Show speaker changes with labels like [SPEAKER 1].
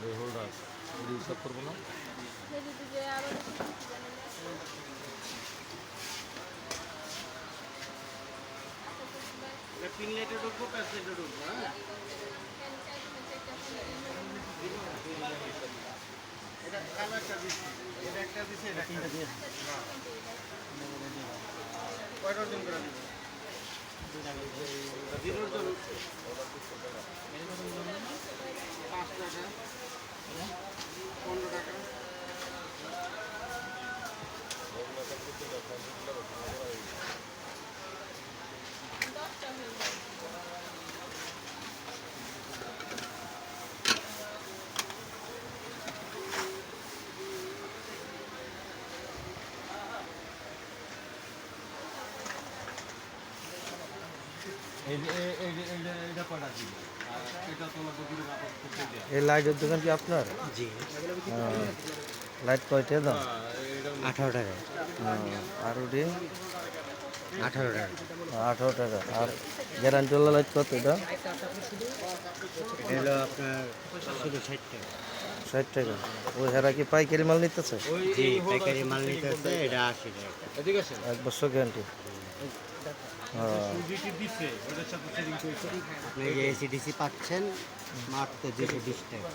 [SPEAKER 1] এই হোল্ডার এটি হিসাব করব না
[SPEAKER 2] দিকে আবার কিছু জানি
[SPEAKER 3] লাইটে ঢুকবো হ্যাঁ এটা একটা দিচ্ছি এটা একটা দিচ্ছি এটা কয়টা ওজন করে দিব জিরোর জন পাঁচ টাকা পনেরো টাকা
[SPEAKER 2] দশটা হয়ে যায়
[SPEAKER 1] এই যে এই- এই যে- এই যে- এইটা কয়টা দিবে আর এটা তোমার দুপুরে কাপড় করতে দেওয়া
[SPEAKER 4] এই লাইটের দোকান কি আপনার?
[SPEAKER 3] জি।
[SPEAKER 4] লাইট কয়টা দাম?
[SPEAKER 3] আঠারো টাকা।
[SPEAKER 4] আর ওটি?
[SPEAKER 3] আঠারো টাকা।
[SPEAKER 4] আঠারো টাকা। আর গ্যারান্টিওয়ালা লাইট কত এটা?
[SPEAKER 3] এটা হলো আপনার শুধু ষাট টাকা।
[SPEAKER 4] ষাট টাকা। ওই হেরা কি পাইকারি মাল নিতেছে?
[SPEAKER 3] জি পাইকারি মাল নিতেছে এটা আশি টাকা।
[SPEAKER 4] এক বছর গ্যারান্টি
[SPEAKER 3] আপনি যে এসিডিসি পাচ্ছেন মাত্র দুশো বিশ টাকা।